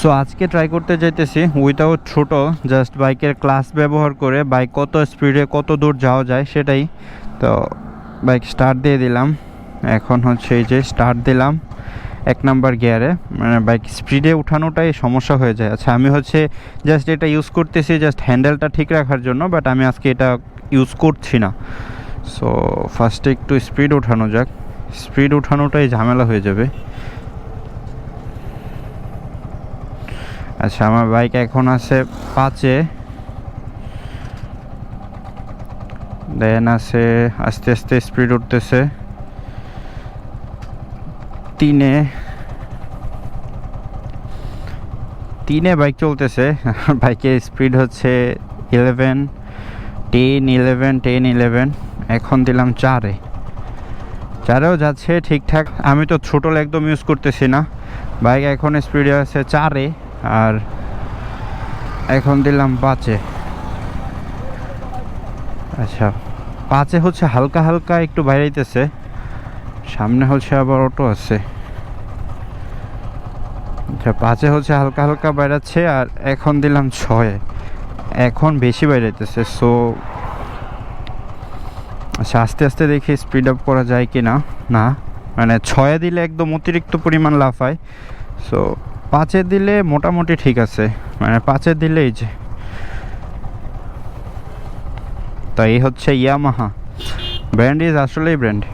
So আজকে try করতে যাইতেছি উইথাউট ছোট জাস্ট বাইকের ক্লাস ব্যবহার করে বাইক কত স্পিডে কত দূর যাওয়া যায় সেটাই। তো বাইক স্টার্ট দিয়ে দিলাম। এখন হচ্ছে এই যে স্টার্ট দিলাম এক নাম্বার গিয়ারে মানে বাইক স্পিডে উঠানোটাই সমস্যা হয়ে যায়। আচ্ছা আমি হচ্ছে জাস্ট এটা ইউজ করতেছি জাস্ট হ্যান্ডেলটা ঠিক রাখার জন্য বাট আমি আজকে এটা ইউজ করছি না। সো ফার্স্টে একটু স্পিড ওঠানো যাক। স্পিড ওঠানোটাই ঝামেলা হয়ে যাবে। আচ্ছা আমার বাইক এখন আছে পাঁচে। দেন আছে আস্তে আস্তে স্পিড উঠতেছে। তিনে। তিনে বাইক চলতেছে বাইকের স্পিড হচ্ছে eleven ten eleven ten eleven এখন দিলাম চারে। চারেও যাচ্ছে ঠিকঠাক। আমি তো ছোটো একদম ইউজ করতেছি না। বাইক এখন স্পিডে আছে চারে। আর এখন দিলাম পাঁচে আচ্ছা পাঁচে হচ্ছে হালকা হালকা একটু বাইরাইতেছে। সামনে হচ্ছে আবার অটো আছে। আচ্ছা পাঁচে হচ্ছে হালকা হালকা বাইরাচ্ছে আর এখন দিলাম ছয়ে। এখন বেশি বাইরাইতেছে সো আচ্ছা আস্তে আস্তে দেখি স্পিড আপ করা যায় কি না না মানে ছয়ে দিলে একদম অতিরিক্ত পরিমাণ লাফায় সো পাঁচে দিলে মোটামুটি ঠিক আছে। মানে পাঁচে দিলেই যে। তাই হচ্ছে ইয়ামাহা। ব্র্যান্ড ইজ আসলেই ব্র্যান্ড।